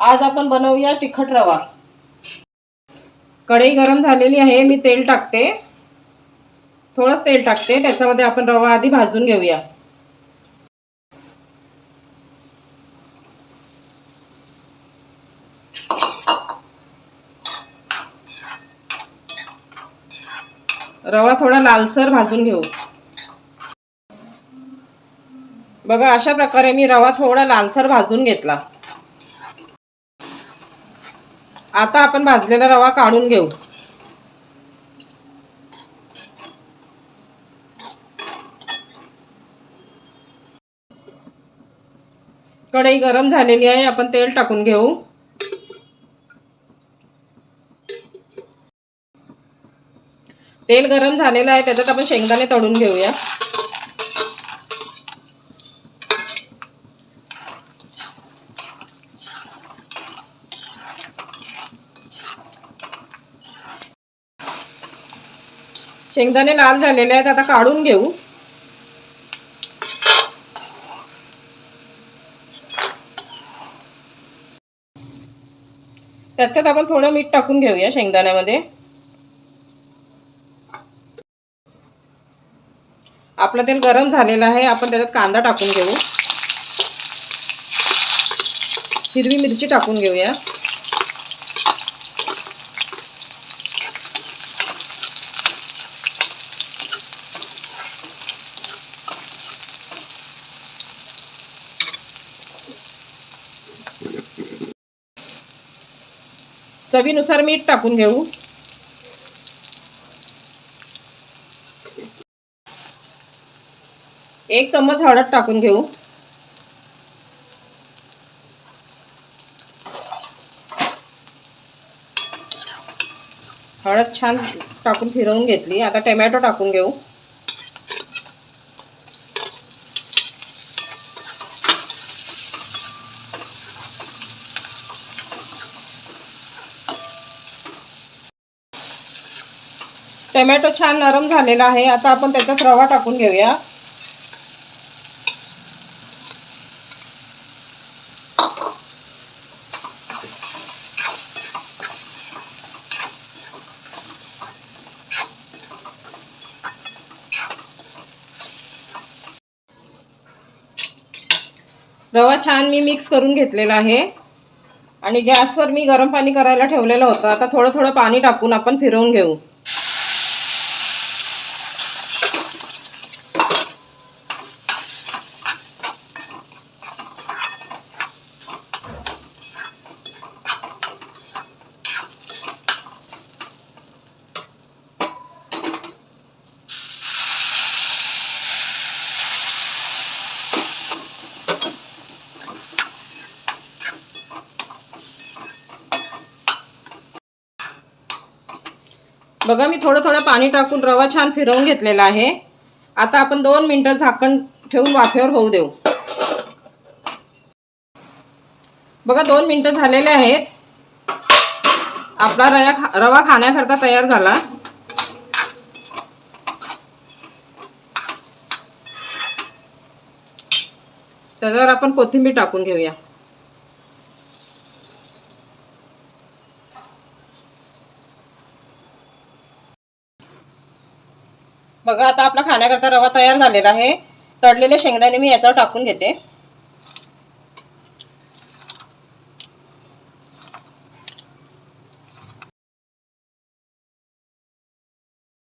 आज आपण बनवूया तिखट रवा. कढई गरम झालेली आहे मी तेल टाकते. थोडंच तेल टाकते त्याच्यामध्ये आपण रवा आधी भाजून घेऊया. रवा थोडा लालसर भाजून घेऊ. बघा अशा प्रकारे मी रवा थोडा लालसर भाजून घेतला. आता आपण भाजलेला रवा काढून घेऊ. कढई गरम झालेली आहे आपण तेल टाकून घेऊ. तेल गरम झालेलं आहे त्याच्यात आपण शेंगदाणे तळून घेऊया. शेंगदाणे लाल झालेले आहेत आता काढून घेऊ. त्याच्यात आपण थोडं मीठ टाकून घेऊया शेंगदाण्यामध्ये. आपलं तेल गरम झालेलं आहे आपण त्याच्यात कांदा टाकून घेऊ. हिरवी मिरची टाकून घेऊया. चवीनुसार मीठ टाकून घेऊ. एक चम्मच हळद टाकून घेऊ. हळद छान टाकून फिरवून घेतली. आता टमॅटो टाकून घेऊ. टमॅटो छान नरम झालेला आहे. आता आपण त्याच्यात रवा टाकून घेऊया. रवा छान मी मिक्स करून घेतलेला आहे. आणि गॅसवर मी गरम पाणी करायला ठेवलेलं होतं. आता थोडं थोडं पाणी टाकून आपण फिरवून घेऊ. बघा मी थोडं थोडं पाणी टाकून रवा छान फिरवून घेतलेला आहे. आता आपण दोन मिनटं झाकण ठेवून वाफेवर होऊ देऊ. बघा दोन मिनटं झालेले आहेत. आपला रया खा रवा खाण्याकरता तयार झाला. त्याच्यावर आपण कोथिंबीर टाकून घेऊया. बघा आता आपला खाण्याकरता रवा तयार झालेला आहे. तळलेले शेंगदाणे मी याच्यावर टाकून घेते.